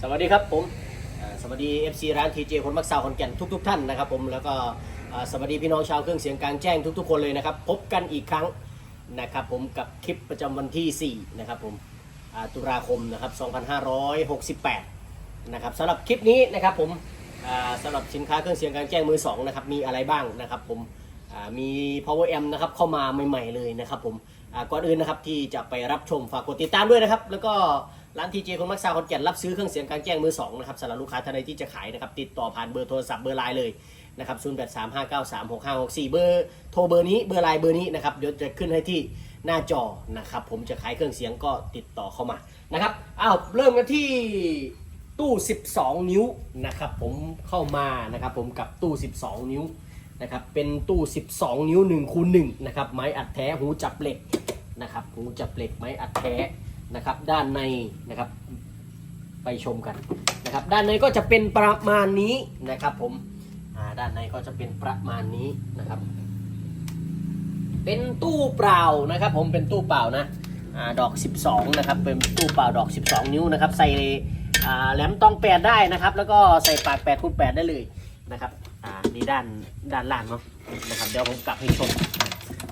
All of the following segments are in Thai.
สวัสดีครับผมสวัสดี FC ร้านทีเจคนมักซาวขนแก่นทุก ๆ ท่านนะครับผมแล้วก็สวัสดีพี่น้องชาวเครื่องเสียงกลางแจ้งทุก ๆ คนเลยนะครับ พบกันอีกครั้งนะครับผมกับคลิปประจำวันที่4นะครับผมตุลาคมนะครับ2568นะครับสำหรับคลิปนี้นะครับผมสำหรับสินค้าเครื่องเสียงกลางแจ้งมือสองนะครับมีอะไรบ้างนะครับผม มี power amp นะครับเข้ามาใหม่ ๆเลยนะครับผมก่อนอื่นนะครับที่จะไปรับชมฝากกดติดตามด้วยนะครับ แล้วก็ร้านทีเจคนมักซาวขอนแก่นรับซื้อเครื่องเสียงกางแจ้งมือสองนะครับสำหรับลูกค้าท่านใดที่จะขายนะครับติดต่อผ่านเบอร์โทรศัพท์เบอร์ไลน์เลยนะครับ0 8 3 5 9 3 6 5 6 4เบอร์โทรเบอร์นี้เบอร์ไลน์เบอร์นี้นะครับเดี๋ยวจะขึ้นให้ที่หน้าจอนะครับผมจะขายเครื่องเสียงก็ติดต่อเข้ามานะครับอ้าวเริ่มกันที่ตู้ 12 นิ้วนะครับผมเข้ามานะครับผมกับตู้ 12 นิ้ว นะครับเป็นตู้ 12 นิ้ว1คูณ1นะครับไม้อัดแท้หูจับเหล็กนะครับหูจับเหล็กไม้อัดแท้นะครับด้านในนะครับไปชมกันนะครับด้านในก็จะเป็นประมาณนี้นะครับผมด้านในก็จะเป็นประมาณนี้นะครับ เป็นตู้เปล่านะครับ ผมเป็นตู้เปล่านะอดอก 12นะครับเป็นตู้เปล่าดอก 12 นิ้วนะครับใส่แหลมตองแปดได้นะครับ แล้วก็ใส่ปาก8คูณ8ได้เลยนะครับ นี่ด้านด้านล่างเนาะนะครับเดี๋ยวผมกลับให้ชม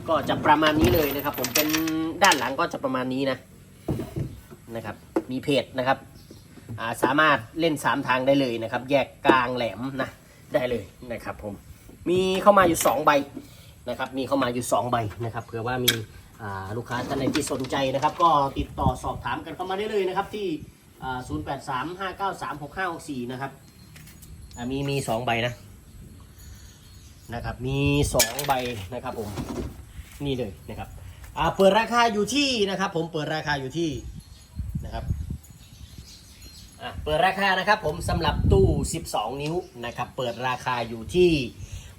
ก็จะประมาณนี้เลยนะครับ ผมเป็นด้านหลังก็จะประมาณนี้นะนะครับ มีเพจนะครับาสามารถเล่น 3 ทางได้เลยนะครับ แยกกลางแหลมนะได้เลยนะครับผมมีเข้ามาอยู่ 2 ใบนะครับ มีเข้ามาอยู่ 2 ใบนะครับเผื่อว่ามีลูกค้าท่านใดที่สนใจนะครับ ก็ติดต่อสอบถามกันเข้ามาได้เลยนะครับที่อ่า083 593 6564 นะครับมีมี 2 ใบนะ นะครับ มี 2 ใบนะครับผมนี่เลยนะครับอ่าเปิดราคาอยู่ที่นะครับ ผมเปิดราคาอยู่ที่นะครับอะเปิดราคานะครับผมสำหรับตู้ 12 นิ้วนะครับ เปิดราคาอยู่ที่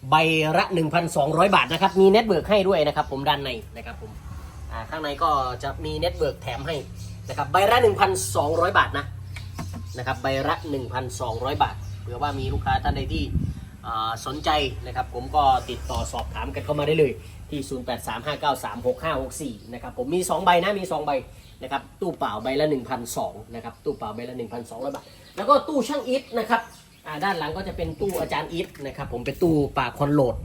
ใบละ 1,200 บาทนะครับ มีเน็ตเวิร์กให้ด้วยนะครับ ผมด้านในนะครับผมอ่าข้างในก็จะมีเน็ตเวิร์กแถมให้นะครับใบละ 1,200 บาทนะนะครับใบละ 1,200 บาทเผื่อว่ามีลูกค้าท่านใดที่ สนใจนะครับผมก็ติดต่อสอบถามกันเข้ามาได้เลยที่ 0835936564 นะครับผมมี 2 ใบนะ มี 2 ใบนะครับตู้เปล่าใบละ 1,200นะครับตู้เปล่าใบละ 1,200 บาท แล้วก็ตู้ช่างอิฐนะครับด้านหลังก็จะเป็นตู้อาจารย์อิทนะครับผมเป็นตู้ปากคอนโหลด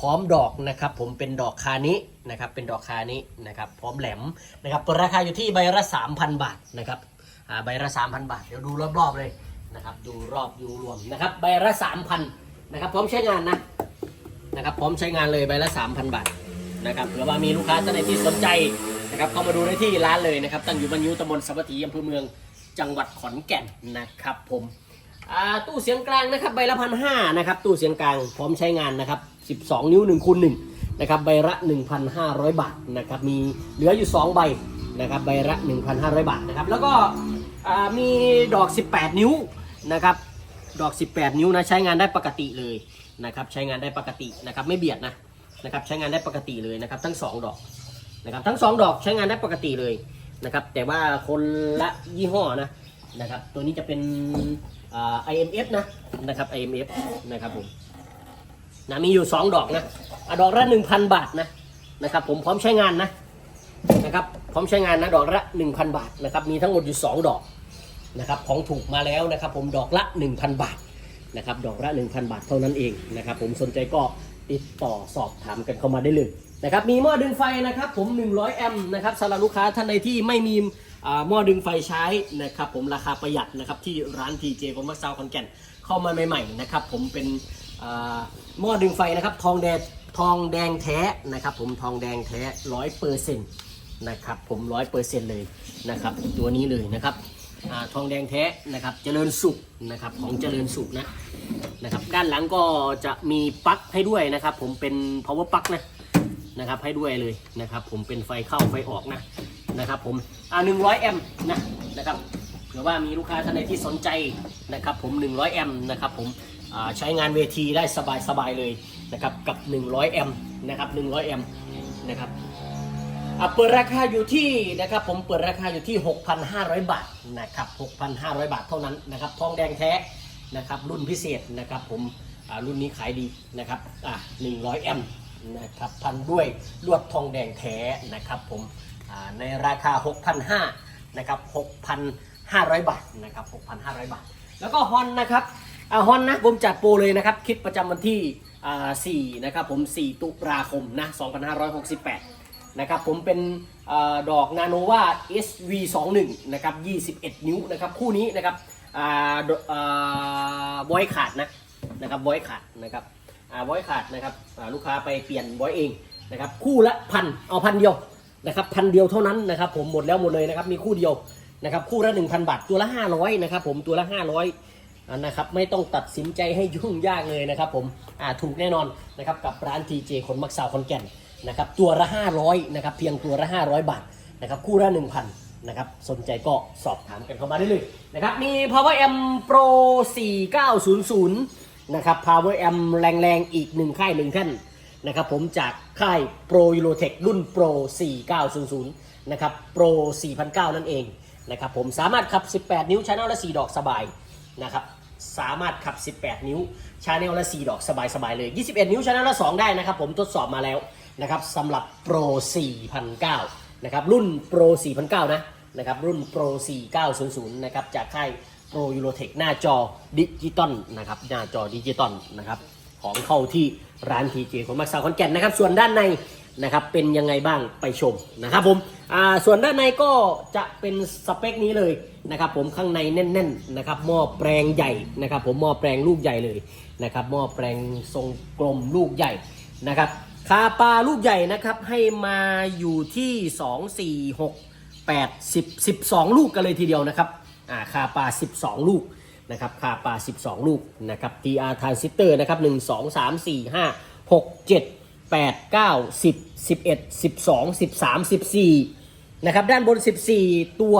พร้อมดอกนะครับผมเป็นดอกคานี้นะครับเป็นดอกคานี้นะครับพร้อมแหลมนะครับราคาอยู่ที่ใบละ 3,000 บาทนะครับใบละ 3,000 บาท เดี๋ยวดูรอบๆเลยนะครับดูรอบดูรวมนะครับใบละ 3,000 นะครับพร้อมใช้งานนะนะครับพร้อมใช้งานเลยใบละ 3,000 บาทนะครับเผื่อว่ามีลูกค้าท่านใดที่สนใจนะครับเข้ามาดูได้ที่ร้านเลยนะครับตั้งอยู่บรรยุตำบลสวัสดีอำเภอเมืองจังหวัดขอนแก่นนะครับผมตู้เสียงกลางนะครับใบละพันห้านะครับตู้เสียงกลางพร้อมใช้งานนะครับ 12 นิ้ว1คูณ1นะครับใบละ 1,500 บาทนะครับมีเหลืออยู่ 2 ใบนะครับใบละ 1,500 บาทนะครับแล้วก็มีดอก 18 นิ้วนะครับ ดอก 18 นิ้วนะใช้งานได้ปกติเลยนะครับใช้งานได้ปกตินะครับไม่เบียดนะนะครับใช้งานได้ปกติเลยนะครับทั้ง 2 ดอกนะครับทั้ง 2 ดอกใช้งานได้ปกติเลยนะครับแต่ว่าคนละยี่ห้อนะนะครับตัวนี้จะเป็นอ่า IMF นะนะครับ IMF นะครับผมนะมีอยู่ 2 ดอกนะอดอกละ 1,000 บาทนะนะครับผมพร้อมใช้งานนะนะครับพร้อมใช้งานนะดอกละ 1,000 บาทนะครับมีทั้งหมดอยู่ 2 ดอก นะครับของถูกมาแล้วนะครับผมดอกละ 1,000 บาทนะครับดอกละ 1,000 บาทเท่านั้นเองนะครับผมสนใจก็ติดต่อสอบถามกันเข้ามาได้เลยนะครับมีหม้อดึงไฟนะครับผม 100 แอมป์นะครับสำหรับลูกค้าท่านใดที่ไม่มีอ่าหม้อดึงไฟใช้นะครับผมราคาประหยัดนะครับที่ร้าน TJ ผมมาซาวคอนแก่นเข้ามาใหม่ๆนะครับผมเป็นอ่าหม้อดึงไฟนะครับทองแดงทองแดงแท้นะครับผมทองแดงแท้ร้อยเปอร์เซ็นต์นะครับผมร้อยเปอร์เซ็นต์เลยนะครับตัวนี้เลยนะครับ ทองแดงแท้นะครับเจริญสุขนะครับของเจริญสุขนะนะครับด้านหลังก็จะมีปลั๊กให้ด้วยนะครับผมเป็น power plug นะนะครับให้ด้วยเลยนะครับผมเป็นไฟเข้าไฟออกนะนะครับผมอ่า100 แอมป์นะนะครับเผื่อว่ามีลูกค้าท่านใดที่สนใจนะครับผม 100 แอมป์นะครับผมใช้งานเวทีได้สบายๆเลยนะครับกับ 100 แอมป์นะครับ 100 แอมป์นะครับ อะเปิดราคาอยู่ที่นะครับผมเปิดราคาอยู่ที่ 6,500 บาทนะครับ6,500 บาทเท่านั้นนะครับทองแดงแท้นะครับรุ่นพิเศษนะครับผมอ่ารุ่นนี้ขายดีนะครับอ่า100 แอมป์นะครับพันด้วยลวดทองแดงแท้นะครับผมอ่าในราคา 6,500นะครับ6,500 บาทนะครับ6,500 บาท แล้วก็ฮอนนะครับอ่าฮอนนะผมจัดโปรเลยนะครับ คิดประจำวันที่อ่า4นะครับผม 4 ตุลาคมนะ 2568 นะครับผมเป็นอดอกนาโนวา SV21 นะครับ21 นิ้วนะครับคู่นี้นะครับบอยขาดนะนะครับบอยขาดนะครับบอยขาดนะครับลูกค้าไปเปลี่ยนบอยเองนะครับคู่ละพันเอาพันเดียวนะครับพันเดียวเท่านั้นนะครับผมหมดแล้วหมดเลยนะครับมีคู่เดียวนะครับคู่ละ1,000 บาทตัวละ 500นะครับผมตัวละ 500อ่านะครับไม่ต้องตัดสินใจให้ยุ่งยากเลยนะครับผมถูกแน่นอนนะครับกับร้าน TJ คนมักสาวคนแก่น นะครับตัวละ 500นะครับเพียงตัวละ 500 บาทนะครับคู่ละ1,000นะครับสนใจก็สอบถามกันเข้ามาได้เลยนะครับมี Power M Pro 4900นะครับ Power M แรงๆ อีกหนึ่งค่ายหนึ่งท่านนะครับผมจากค่าย Pro Eurotech รุ่น Pro 4900นะครับ Pro 4009 นั่นเองนะครับผมสามารถขับ 18 นิ้วชาแนลละ 4 ดอกสบายนะครับสามารถขับ 18 นิ้ว ชาแนลละ 4 ดอกสบายๆเลย 21 นิ้วชาแนลละ 2 ได้นะครับผมทดสอบมาแล้วนะครับสำหรับ Pro 4009นะครับรุ่น Pro 4009นะนะครับรุ่น Pro 4900นะครับจากค่าย Pro Eurotech หน้าจอดิจิตอลนะครับหน้าจอดิจิตอลนะครับของเข้าที่ร้านทีเจของมักซาวคอนแก่นนะครับส่วนด้านใน นะครับ เป็นยังไงบ้างไปชมนะครับผมอ่าส่วนด้านในก็จะเป็นสเปคนี้เลยนะครับ ผมข้างในแน่น ๆนะครับ หม้อแปลงใหญ่นะครับ ผมหม้อแปลงลูกใหญ่เลยนะครับหม้อแปลงทรงกลมลูกใหญ่นะครับคาปลาลูกใหญ่นะครับให้มาอยู่ที่ 2 4 6 8 10 12 ลูกกันเลยทีเดียวนะครับอ่าคาปลา12 ลูกนะครับคาปลา12 ลูกนะครับ TR transistor นะครับ 1 2 3 4 5 6 7 8 9 10 11 12 13 14นะครับด้านบน14ตัว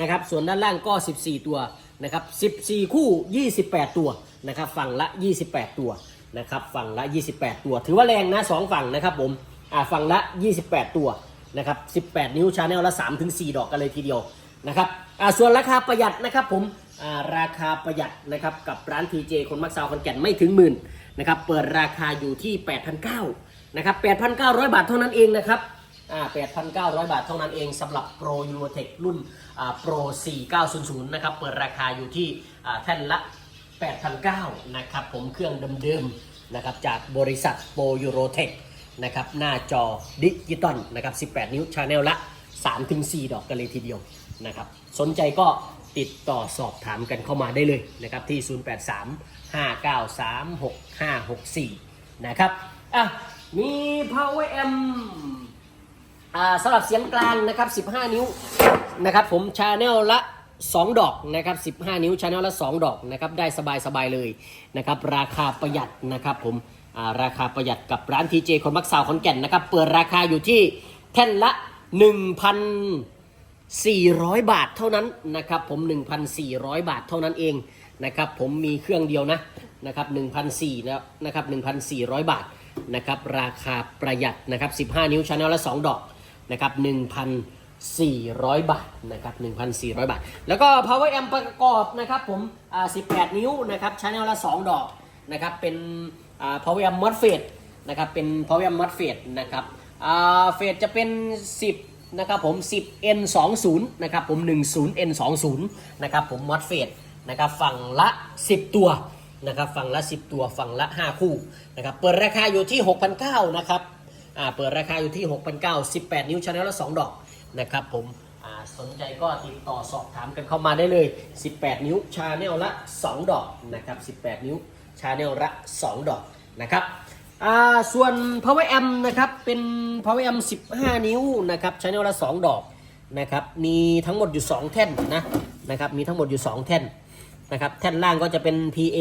นะครับส่วนด้านล่างก็14ตัวนะครับ14คู่28ตัวนะครับฝั่งละ28ตัวนะครับฝั่งละ28ตัว ถือว่าแรงนะสองฝั่งนะครับผมอ่าฝั่งละ28ตัวนะครับ18นิ้วชาแนลละ3ถึง4ดอกกันเลยทีเดียวนะครับอ่าส่วนราคาประหยัดนะครับผมอ่าราคาประหยัดนะครับกับร้าน TJ คนมักซาวคนแก่นไม่ถึงหมื่นนะครับเปิดราคาอยู่ที่8,900น นะครับ8,900 บาทเท่านั้นเองนะครับอ่า8,900 บาทเท่านั้นเองสำหรับ Pro Eurotech รุ่นอ่า Pro 4900 นะครับ เปิดราคาอยู่ที่อ่าแท่นละ 8,900 นะครับ ผมเครื่องเดิมๆนะครับจากบริษัทโปรยูโรเทคนะครับหน้าจอดิจิตอลนะครับ 18 นิ้วชาแนลละ 3-4 ดอกกันเลยทีเดียวนะครับสนใจก็ติดต่อสอบถามกันเข้ามาได้เลยนะครับที่ 083 593 6564 นะครับอะมี Power M อ่าสำหรับเสียงกลางนะครับ 15 นิ้วนะครับผมชาแนลละ 2 ดอกนะครับ15 นิ้วชาแนลละ 2 ดอกนะครับได้สบายสบายเลยนะครับราคาประหยัดนะครับผมอ่าราคาประหยัดกับร้านทีเจคนมักสาวขอนแก่นนะครับเปิดราคาอยู่ที่แท่นละ 1,400 บาทเท่านั้นนะครับผม 1,400 บาทเท่านั้นเองนะครับผมมีเครื่องเดียวนะ นะครับ1,400แล้วนะครับ1,400 บาทนะครับราคาประหยัดนะครับ15 นิ้วชาแนลละ 2 ดอกนะครับ1,400 บาทนะครับ1,400 บาท แล้วก็ power amp ประกอบนะครับผมอ่า18 นิ้วนะครับชาแนลละ 2 ดอกนะครับเป็นอ่า power amp MOSFET นะครับเป็น power amp MOSFET นะครับอ่าเฟสจะเป็น 10นะครับผม 10 N 2 0นะครับผม 10 N 2 0นะครับผม MOSFET นะครับฝั่งละ 10 ตัว นะครับฝั่งละ 10 ตัวฝั่งละ 5 คู่นะครับเปิดราคาอยู่ที่ 6,900นะครับอ่าเปิดราคาอยู่ที่ 6,900 18 นิ้วชาแนลละ2ดอกนะครับผมอ่าสนใจก็ติดต่อสอบถามกันเข้ามาได้เลย 18 นิ้วชาแนลละ 2 ดอกนะครับ18 นิ้วชาแนลละ 2 ดอกนะครับอ่าส่วน power amp นะครับเป็น power amp 15 นิ้วนะครับชาแนลละ 2 ดอกนะครับมีทั้งหมดอยู่ 2 แท่นนะนะครับมีทั้งหมดอยู่ 2 แท่น นะครับแท่นล่างก็จะเป็น PA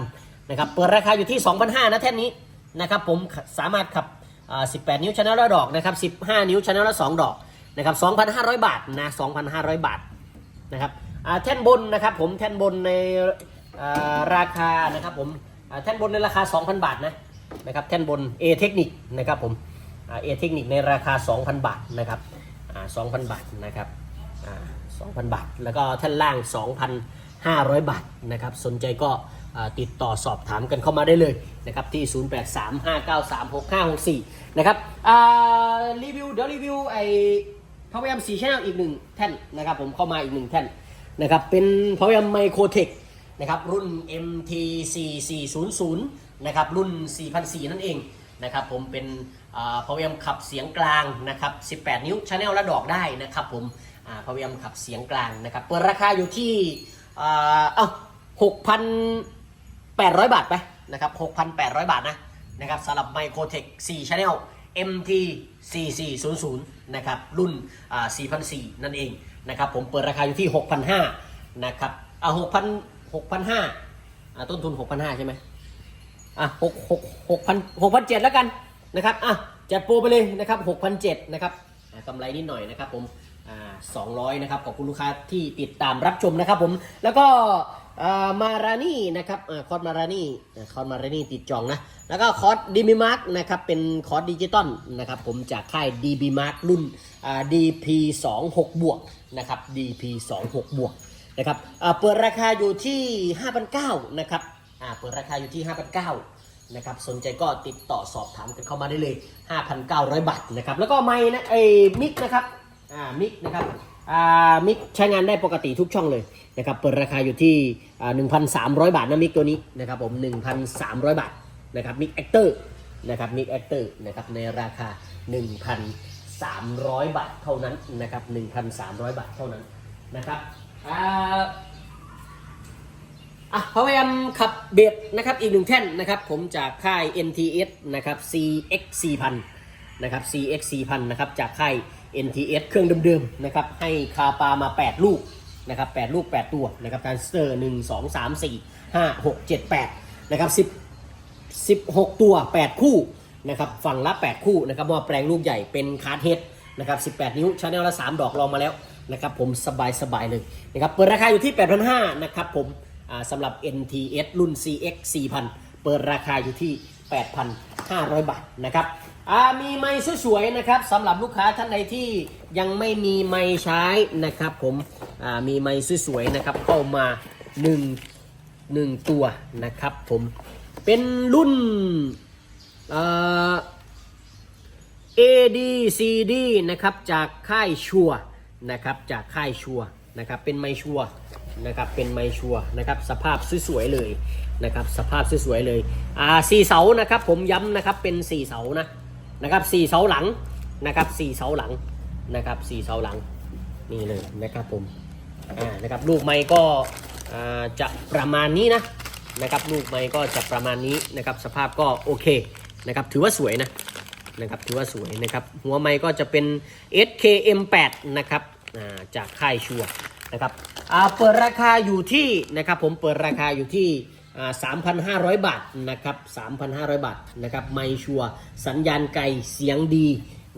8000นะครับเปิดราคาอยู่ที่ 2,500นะแท่นนี้นะครับผมสามารถขับ 18 นิ้วชนลละดอกนะครับ 15 นิ้วชนลละ2ดอกนะครับ 2,500 บาทนะ2,500 บาทนะครับแท่นบนนะครับผมแท่นบนในราคานะครับผมแท่นบนในราคา 2,000 บาทนะนะครับแท่นบน A เทคนิคนะครับผมอ่า A เทคนิคในราคา 2,000 บาทนะครับอ่า2,000 บาทนะครับอ่า2,000 บาท แล้วก็แท่นล่าง 500 บาทนะครับสนใจก็ติดต่อสอบถามกันเข้ามาได้เลยนะครับที่ 0835936564 นะครับรีวิวเดี๋ยวรีวิวไอ้พาวเวอร์4 Channel อีกหนึ่งแท่นนะครับผมเข้ามาอีกหนึ่งแท่นนะครับเป็นพาวเวอร์ไมโครเทคนะครับรุ่น MT4400 นะครับรุ่น 4004 นั่นเองนะครับผมเป็นพาวเวอร์ขับเสียงกลางนะครับ 18 นิ้วชาแนลและดอกได้นะครับผมพาวเวอร์ขับเสียงกลางนะครับเปิดราคาอยู่ที่ อ่าเอ้า6,800บาทไปนะครับ6,800บาทนะนะครับสำหรับไมโครเทค4 Channel MT 4400นะครับรุ่นอ่า4004นั่นเองนะครับผมเปิดราคาอยู่ที่ 6,500นะครับอ่า6,000 6,500อ่าต้นทุน 6,500 ใช่ไหมอะ6 6 6,000 6,700แล้วกันนะครับอะจัดโปรไปเลยนะครับ6,700นะครับกำไรนิดหน่อยนะครับผม 200 นะครับ ขอบคุณลูกค้าที่ติดตามรับชมนะครับผม แล้วก็มารานี่นะครับอคอร์สมารานี่คอร์สมารานี่ติดจองนะ แล้วก็คอร์สดีบีมาร์กนะครับ เป็นคอร์สดิจิตอลนะครับผมจากค่าย DB Mark รุ่นอ่า DP 2 6 บวกนะครับ DP 2 6 บวกนะครับเปิดราคาอยู่ที่ 5,900นะครับเปิดราคาอยู่ที่ 5,900นะครับ สนใจก็ติดต่อสอบถามกันเข้ามาได้เลย 5,900 บาทนะครับ แล้วก็ไม้นะไอ้มิกนะครับ อ่ามิกนะครับอ่ามิกใช้งานได้ปกติทุกช่องเลยนะครับเปิดราคาอยู่ที่อ่า1,300บาทนะมิกตัวนี้นะครับผม1,300บาทนะครับมิกแอคเตอร์นะครับมิกแอคเตอร์นะครับในราคา1,300บาทเท่านั้นนะครับ1,300บาทเท่านั้นนะครับอ่าอะพยายามขับเบสนะครับอีกหนึ่งแท่นนะครับผมจากค่าย NTS นะครับ CX 4000นะครับ CX 4000นะครับจากค่าย NTS เครื่องเดิมๆนะครับให้คาปามา 8 ลูกนะครับ8ลูก 8 ตัวนะครับการสเตอร์ 1 2 3 4 5 6 7 8นะครับ10 16 ตัว 8 คู่นะครับฝั่งละ 8 คู่นะครับว่าแปลงลูกใหญ่เป็นคาร์ดเฮดนะครับ18 นิ้วชาแนลละ 3 ดอกลองมาแล้วนะครับผมสบายสบายๆเลยนะครับเปิดราคาอยู่ที่ 8,500นะครับผมสำหรับ NTS รุ่น CX 4000 เปิดราคาอยู่ที่ 8,500 บาทนะครับ อ่ามีไม้สวยๆนะครับสำหรับลูกค้าท่านใดที่ยังไม่มีไม้ใช้นะครับ ผมอ่ามีไม้สวยๆนะครับเข้ามา1หนึ่งตัวนะครับ ผมเป็นรุ่นเอ่อ ADCD นะครับจากค่ายชัวนะครับจากค่ายชัวนะครับเป็นไม้ชัวนะครับเป็นไม้ชัวนะครับสภาพสวยๆเลยนะครับสภาพสวยๆเลยอ่าสี่เสานะครับผมย้ำนะครับเป็นสี่เสานะ นะครับสี่เสาหลังนะครับสี่เสาหลังนะครับสี่เสาหลังนี่เลยนะครับผมอ่านะครับลูกไม้ก็อ่าจะประมาณนี้นะนะครับลูกไม้ก็จะประมาณนี้นะครับสภาพก็โอเคนะครับถือว่าสวยนะนะครับถือว่าสวยนะครับหัวไม้ก็จะเป็น SKM8 นะครับอ่าจากค่ายชัวนะครับอ่าเปิดราคาอยู่ที่นะครับผมเปิดราคาอยู่ที่ 3,500 บาทนะครับ 3,500 บาทนะครับไมค์ชัวร์สัญญาณไกลเสียงดี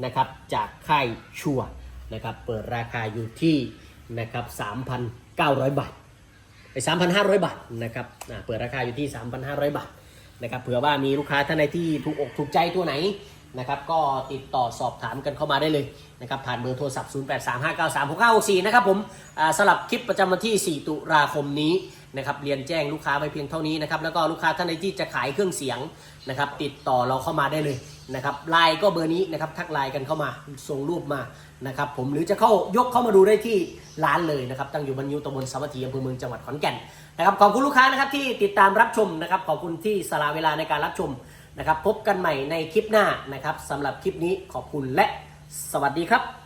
นะครับจากค่ายชัวร์นะครับเปิดราคาอยู่ที่นะครับ 3,900 บาทไป3,500 บาทนะครับเปิดราคาอยู่ที่ 3,500 บาทนะครับเผื่อว่ามีลูกค้าท่านใดที่ถูกอกถูกใจตัวไหนนะครับก็ติดต่อสอบถามกันเข้ามาได้เลยนะครับผ่านเบอร์โทรศัพท์ 0835936964 นะครับผมอ่าสลับคลิปประจำวันที่ 4 ตุลาคมนี้ นะครับเรียนแจ้งลูกค้าไว้เพียงเท่านี้นะครับแล้วก็ลูกค้าท่านใดที่จะขายเครื่องเสียงนะครับติดต่อเราเข้ามาได้เลยนะครับไลน์ก็เบอร์นี้นะครับทักไลน์กันเข้ามาส่งรูปมานะครับผมหรือจะเข้ายกเข้ามาดูได้ที่ร้านเลยนะครับตั้งอยู่บรรยุตำบลสาวัตถีอำเภอเมืองจังหวัดขอนแก่นนะครับขอบคุณลูกค้านะครับที่ติดตามรับชมนะครับขอบคุณที่สละเวลาในการรับชมนะครับพบกันใหม่ในคลิปหน้านะครับสำหรับคลิปนี้ขอบคุณและสวัสดีครับ